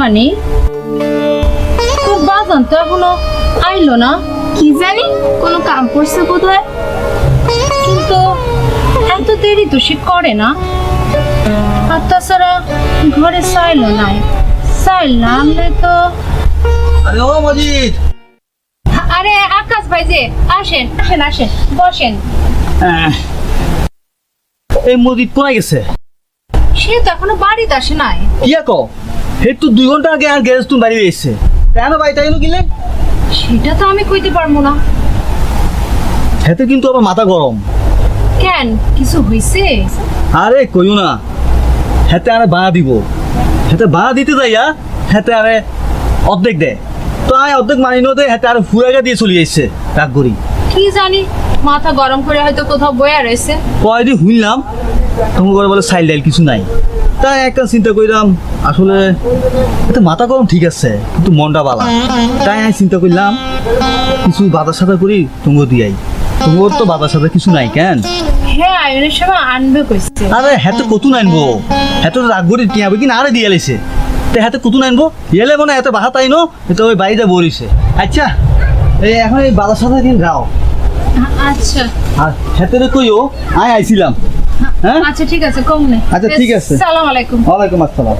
মানে? তোর বাজান তো এখনও আইলো না। কি জানি কোনো কাম করছে কিন্তু এত দেরি তো সে করে না। আর তাছাড়া ঘরে চাইলো নাই। আনলে তো আরে ও মজিদ। আরে আকাশ ভাই যে আসেন আসেন আসেন বসেন। এই মজিদ কোনায় গেছে? সে তো এখনও বাড়িতে আসে নাই। কিয়া কো হে তো দুই ঘণ্টা আগে আর গ্যারেজ তুমি বাড়ি এসছে কেন বাড়ি তাই গেলে সেটা তো আমি কইতে পারব না। হেতে কিন্তু আবার মাথা গরম। কেন? কিছু হইছে? আরে কইও না। হেতে আরে ভাড়া দিব। হেতে ভাড়া দিতে যাইয়া হেতে আরে অর্ধেক দেয়। তো আয় অর্ধেক মানি নদে হেতে আরে ফুরাগা দিয়ে চলে এসছে রাগ করি কি জানি মাথা গরম করে হয়তো কোথাও বয়া রয়েছে। কয়দিন শুনলাম তোমার বলে সাইল ডাইল কিছু নাই। তাই একটা চিন্তা করলাম আসলে এতে মাথা গরম ঠিক আছে কিন্তু মনটা বালা। তাই আমি চিন্তা করলাম কিছু বাজার সাদা করি তোমাকে দিয়াই। তোমার তো বাজার সাদা কিছু নাই কেন? হ্যাঁ আয়নের সময় আনবে কইছে। আরে হাতে কতু নাইনবো? হাতে তো রাগ করি কি না আরে দিয়ে লেছে তে হাতে কতু নাইনবো? ইয়েলে মনে এত বাহা তাই নো? এত ওই বাড়িতে বলিছে আচ্ছা এই এখন এই বাজার সাদা দিন যাও। আচ্ছা। আর হাতে কইও আয় আইছিলাম। হ্যাঁ? আচ্ছা ঠিক আছে কম নেই আচ্ছা, ঠিক আছে। সালাম আলাইকুম। ওয়ালাইকুম আসসালাম।